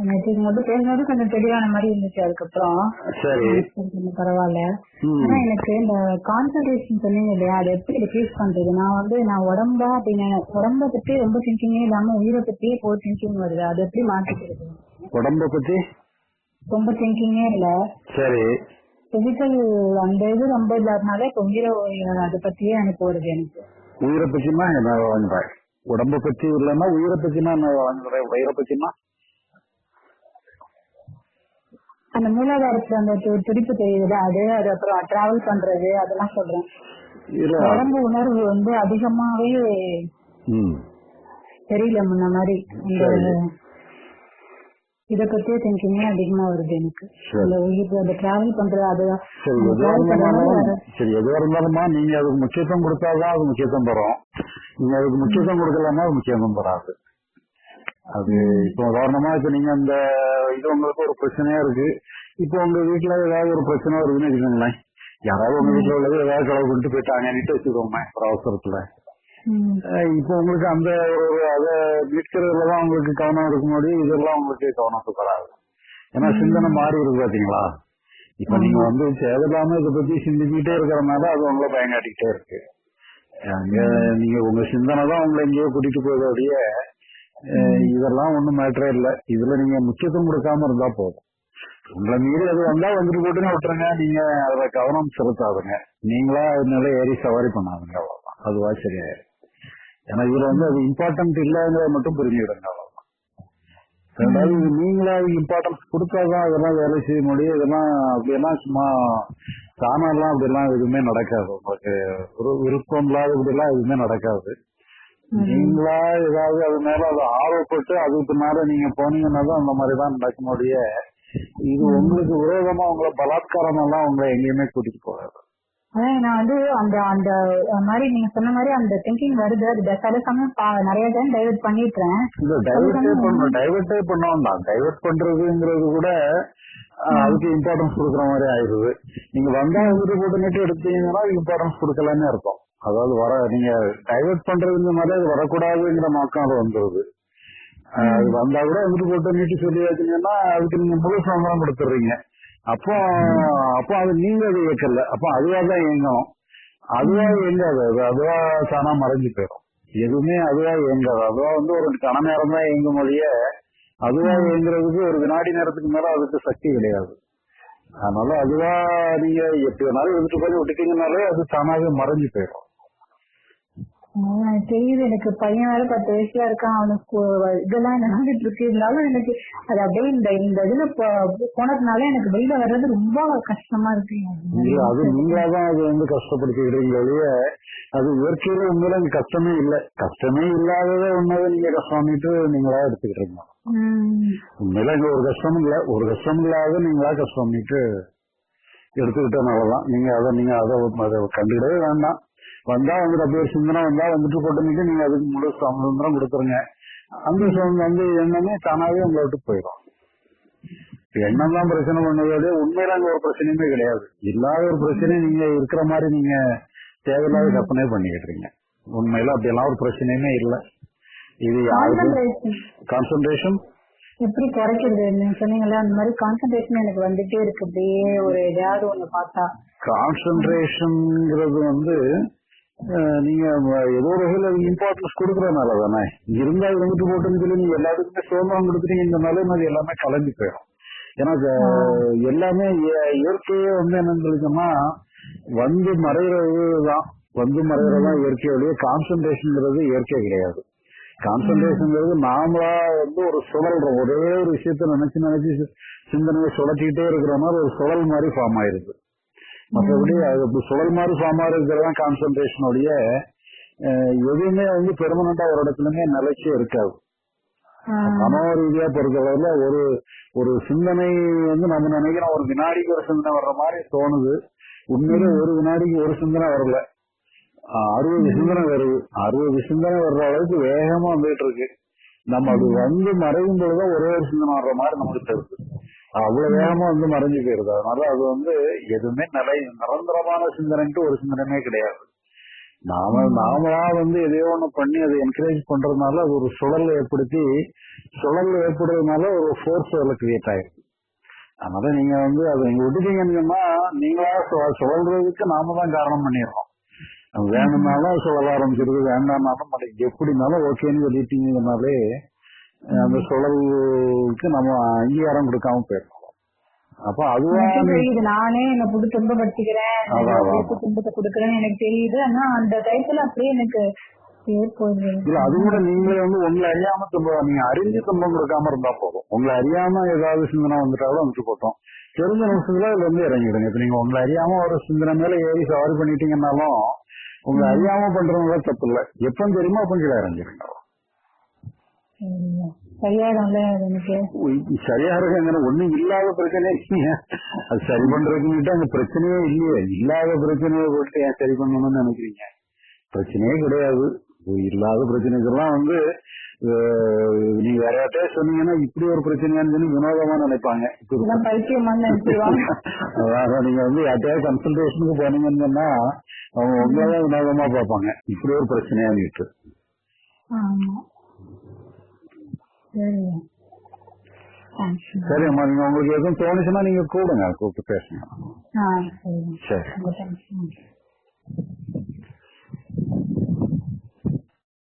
நீங்க வந்து பேசுனது கொஞ்சம் தெளிவான மாதிரி இருந்துச்சு அதுக்கப்புறம். சரி. கொஞ்சம் பரவாயில்ல. ஆனா எனக்கு இந்த கான்சன்ட்ரேஷன் சொன்னீங்க இல்லையா அதை எப்படி டிக்ரீஸ் பண்றது? நான் வந்து நான் உடம்பா அப்படின்னு உடம்ப பத்தி ரொம்ப திங்கிங்கே இல்லாம உயிரை பத்தியே போ திங்கிங் வருது. அதை எப்படி மாத்திக்கிறது? உடம்ப பத்தி? ரொம்ப திங்கிங்கே இல்ல. சரி. பிசிக்கல் அந்த இது ரொம்ப இல்லாதனால இப்ப உயிரை அதை பத்தியே எனக்கு வருது எனக்கு. உயிரை பத்தினா என்ன உடம்ப பத்தி இல்லைன்னா உயிரை பத்தினா என்ன உயிரை பத்தினா அந்த மூலாதாரத்துல அந்த துடிப்பு தெரியுது அது அது அப்புறம் டிராவல் பண்றது அதெல்லாம் சொல்றேன். உடம்பு உணர்வு வந்து அதிகமாவே தெரியல முன்ன மாதிரி. இத பத்தியே திங்கிங்கே அதிகமா வருது எனக்கு. அந்த உயிர் அந்த டிராவல் பண்றது அது சரி எதுவா இருந்தாலும் நீங்க அதுக்கு முக்கியத்துவம் கொடுத்தாதான் அது முக்கியத்துவம் தரும் நீங்க அதுக்கு முக்கியத்துவம் கொடுக்கலன்னா அது முக்கியத்துவம் தராது அது இப்போ உதாரணமா இப்ப நீங்க அந்த இது உங்களுக்கு ஒரு பிரச்சனையா இருக்கு. இப்போ உங்க வீட்டுல ஏதாவது ஒரு பிரச்சனை வருதுன்னு வச்சுக்கோங்களேன். யாராவது உங்க வீட்டுல உள்ளது ஏதாவது கலவு பண்ணிட்டு போயிட்டாங்கன்னு வச்சுக்கோங்க ஒரு அவசரத்துல. இப்போ உங்களுக்கு அந்த ஒரு அதை மீட்கிறதுலதான் உங்களுக்கு கவனம் இருக்கும் போது இதெல்லாம் உங்களுக்கு கவனம் வராது ஏன்னா சிந்தனை மாறி இருக்கு பாத்தீங்களா? இப்ப நீங்க வந்து தேவையில்லாம இதை பத்தி சிந்திச்சுட்டே இருக்கிறதுனால அது உங்களை பயங்காட்டிக்கிட்டே இருக்கு. அங்க நீங்க உங்க சிந்தனை தான் உங்களை எங்கேயோ கூட்டிட்டு போயதோடைய இதெல்லாம் ஒண்ணும் மேட்டரே இல்ல. இதுல நீங்க முக்கியத்துவம் கொடுக்காம இருந்தா போதும். உங்களை மீறி அது வந்தா வந்துட்டு போட்டுன்னு விட்டுருங்க. நீங்க அதுல கவனம் செலுத்தாதுங்க. நீங்களா அதனால ஏறி சவாரி பண்ணாதுங்க அவ்வளவுதான். அதுவா சரியாயிரும். ஏன்னா இதுல வந்து அது இம்பார்ட்டன்ட் இல்லைங்கிறத மட்டும் புரிஞ்சுக்கிடுங்க அவ்வளவுதான். ரெண்டாவது இது நீங்களா இம்பார்ட்டன்ஸ் கொடுத்தாதான் அதெல்லாம் வேலை செய்ய முடியும். இதெல்லாம் அப்படியெல்லாம் சும்மா தானெல்லாம் அப்படிலாம் எதுவுமே நடக்காது. உங்களுக்கு ஒரு விருப்பம் இல்லாத இப்படியெல்லாம் எதுவுமே நடக்காது. நீங்களா ஏதாவது அது மேல அது ஆர்வப்பட்டு அதுக்கு மேல நீங்க போனீங்கன்னா தான் அந்த மாதிரி தான் நடக்கும் முடிய. இது உங்களுக்கு விரோதமா உங்களை பலாத்காரம் எல்லாம் உங்களை எங்கேயுமே கூட்டிட்டு போகாது. நான் வந்து அந்த அந்த மாதிரி நீங்க சொன்ன மாதிரி அந்த திங்கிங் வருது. அது சில சமயம் நிறைய டைம் டைவர்ட் பண்ணிட்டேன் டைவர்ட்டே பண்ண டைவர்ட்டே பண்ணோம் தான். டைவர்ட் பண்றதுங்கிறது கூட அதுக்கு இம்பார்ட்டன்ஸ் கொடுக்குற மாதிரி ஆயிடுது. நீங்க வந்தா வந்துட்டு போட்டு நெட்டு எடுத்தீங்கன்னா இம்பார்ட்டன்ஸ் கொடுக்கலன்னு அர்த்தம். அதாவது வர நீங்க டைவர்ட் பண்றதுங்க மாதிரி அது வரக்கூடாதுங்கிற நோக்கம் அது வந்துருது. அது வந்தா கூட வந்துட்டு போட்டு நீட்டி சொல்லி வச்சீங்கன்னா அதுக்கு நீங்க முழு சுதந்திரம் கொடுத்துடுறீங்க அப்போ அப்போ அது நீங்க அது இயக்கல. அப்போ அதுவா தான் இயங்கணும் அதுவா இயங்காது. அது அதுவா தானா மறைஞ்சு போயிடும். எதுவுமே அதுவா இயங்காது. அதுவா வந்து ஒரு கன நேரம் தான் இயங்கும் மொழிய அதுவா இயங்குறதுக்கு ஒரு வினாடி நேரத்துக்கு மேல அதுக்கு சக்தி கிடையாது. அதனால அதுவா நீங்க எப்படி வேணாலும் எடுத்துட்டு போய் விட்டுட்டீங்கனாலே அது தானாவே மறைஞ்சு போயிடும். தெரியுது எனக்கு பையன் வேற பத்து வயசுல இருக்கான் அவனுக்கு இதெல்லாம் நடந்துட்டு இருக்கு. இருந்தாலும் எனக்கு அது அப்படியே இந்த இந்த இதுல போனதுனால எனக்கு வெளியில வர்றது ரொம்ப கஷ்டமா இருக்கு. இல்ல அது நீங்களாதான் அது வந்து கஷ்டப்படுத்திக்கிறீங்க ஒழிய அது இயற்கையில உண்மையில கஷ்டமே இல்ல. கஷ்டமே இல்லாததை உண்மையை நீங்க கஷ்டம்னுட்டு நீங்களா எடுத்துக்கிட்டீங்க உம் உண்மையில இங்க ஒரு கஷ்டம் இல்ல. ஒரு கஷ்டம் இல்லாத நீங்களா கஷ்டம்னுட்டு எடுத்துக்கிட்டனாலதான். நீங்க அதை நீங்க அதை அதை கண்டுக்கிடவே வேண்டாம். வந்தா வந்துட்டு அப்படியே சிந்தனை வந்தா வந்துட்டு போட்டுன்னுட்டு நீங்க அதுக்கு முழு சுதந்திரம் கொடுத்துருங்க. அந்த சுதந்திரம் அந்த எண்ணமே தானாவே உங்களை விட்டு போயிடும். எண்ணம் தான் பிரச்சனை பண்ணதோட உண்மையில அங்க ஒரு பிரச்சனையுமே கிடையாது. இல்லாத ஒரு பிரச்சனை நீங்க இருக்கிற மாதிரி நீங்க தேவையில்லாத கற்பனை பண்ணிக்கிட்டு இருக்கீங்க. உண்மையில அப்படியெல்லாம் ஒரு பிரச்சனையுமே இல்ல. இது யாருக்கு கான்சன்ட்ரேஷன் எப்படி குறைக்கிறது நீங்க சொன்னீங்கல்ல அந்த மாதிரி கான்சன்ட்ரேஷன் எனக்கு வந்துட்டே இருக்கு. அப்படியே ஒரு எதையாவது ஒண்ணு பார்த்தா. கான்சன்ட்ரேஷன்ங்கிறது வந்து நீங்க ஏதோ ஒரு வகையில இம்பார்ட்டன்ஸ் கொடுக்கறதுனால தானே இருந்தா இருந்துட்டு போட்டுன்னு சொல்லி நீங்க எல்லாத்துக்குமே சுதந்திரம் கொடுத்துட்டீங்கனாலே அது எல்லாமே கலந்து போயிடும். ஏன்னா எல்லாமே இய- இயற்கையே வந்து என்னன்னு சொல்லிச்சோம்னா வந்து மறைகிறது தான் வந்து மறைகிறது தான் இயற்கை ஒழிய கான்சன்ட்ரேஷன்ங்கிறது இயற்கை கிடையாது. கான்சன்ட்ரேஷன்ங்கிறது நாமளா வந்து ஒரு சுழல்றோம் ஒரே ஒரு விஷயத்த நினைச்சு நினைச்சு சிந்தனையை சுழற்றிட்டே இருக்கிற மாதிரி ஒரு சுழல் மாதிரி ஃபார்ம் ஆயிருது. மற்றபடி அது அப்படி சுழல் மாதிரி ஃபார்ம் ஆயிருக்கிறது தான் கான்சன்ட்ரேஷனுடைய எதுவுமே வந்து பெர்மனண்டா ஒரு இடத்துலயுமே நிலைச்சே இருக்காது. மனோ ரீதியா பொறுத்தளவுல ஒரு ஒரு சிந்தனை வந்து நம்ம நினைக்கிறோம் ஒரு வினாடிக்கு ஒரு சிந்தனை வர்ற மாதிரி தோணுது. உண்மையிலே ஒரு வினாடிக்கு ஒரு சிந்தனை வரல. அறுபது சிந்தனை வருது. அறுபது சிந்தனை வர்ற அளவுக்கு வேகமா வந்துட்டு இருக்கு. நம்ம அது வந்து மறையும் பொழுதுதான் ஒரே ஒரு சிந்தனை வர்ற மாதிரி நமக்கு தெரியுது. அவ்வளவு வேகமா வந்து மறைஞ்சு போயிருது. அதனால அது வந்து எதுவுமே நிலை நிரந்தரமான சிந்தனைன்ட்டு ஒரு சிந்தனையுமே கிடையாது. நாம நாமளா வந்து எதையோ ஒண்ணு பண்ணி அதை என்கரேஜ் பண்றதுனால அது ஒரு சுழல் ஏற்படுத்தி சுழல் ஏற்படுறதுனால ஒரு ஃபோர்ஸ் அதுல கிரியேட் ஆயிருக்கு அதனால நீங்க வந்து அதை நீங்க விட்டுட்டீங்கன்னு நீங்களா சுழல்றதுக்கு நாம தான் காரணம் பண்ணிடுறோம். வேணும்னாலும் சுழல ஆரம்பிச்சிருது வேண்டாம்னாலும் மாட்டேங்குது எப்படினாலும் ஓகேன்னு சொல்லிட்டீங்கன்னாலே அந்த சுழலுக்கு நம்ம அங்கீகாரம் கொடுக்காம போயிடும் அப்ப அதுவா எனக்கு நீ- தெரியுது. நானே என்ன புது துன்பப்படுத்திக்கிறேன். துன்பத்தை கொடுக்குறேன்னு எனக்கு தெரியுது. ஆனா அந்த டயத்துல அப்படியே எனக்கு இல்ல அது கூட நீங்களே வந்து உங்களை அறியாம துன்பம் நீங்க அறிஞ்சு துன்பம் கொடுக்காம இருந்தா போதும். உங்களை அறியாம ஏதாவது சிந்தனை வந்துட்டாலும் வந்துட்டு போட்டோம். தெரிஞ்ச நிமிஷத்துல அதுல இருந்து இறங்கிடுங்க. இப்ப நீங்க உங்களை அறியாம ஒரு சிந்தனை மேல ஏறி சவாரி பண்ணிட்டீங்கன்னாலும் உங்களை அறியாம பண்றதுல தப்பு இல்ல. எப்ப தெரியுமோ அப்ப கீழே இறங்கிடுங்க. அது எனக்கு. உய், சரியா இருக்காங்க ஒண்ணும் இல்லாத பிரச்சனை அது சரி பண்றதுக்குன்னுட்டு அங்க பிரச்சனையே இல்லையே. இல்லாத பிரச்சனையை போட்டு ஏன் சரி பண்ணணும்னு நினைக்கிறீங்க? பிரச்சனையே கிடையாது. இல்லாத பிரச்சனைக்கெல்லாம் வந்து நீங்க வேற யார்ட்டே சொன்னீங்கன்னா இப்படி ஒரு பிரச்சனையான்னு சொல்லி வினோதமா நினைப்பாங்க. அதாவது நீங்க வந்து யார்ட்டையாவது கன்சல்டேஷனுக்கு போனீங்கன்னு சொன்னா அவங்க உங்களதான் வினோதமா பார்ப்பாங்க. இப்படி ஒரு பிரச்சனையான்னுட்டு ஆமா சரிங்க. தேங்க்ஸ் சரி அம்மா நீங்க உங்களுக்கு எதுவும் தோணுச்சுன்னா நீங்க கூடுங்க கூப்பிட்டு பேசுங்க. சரி.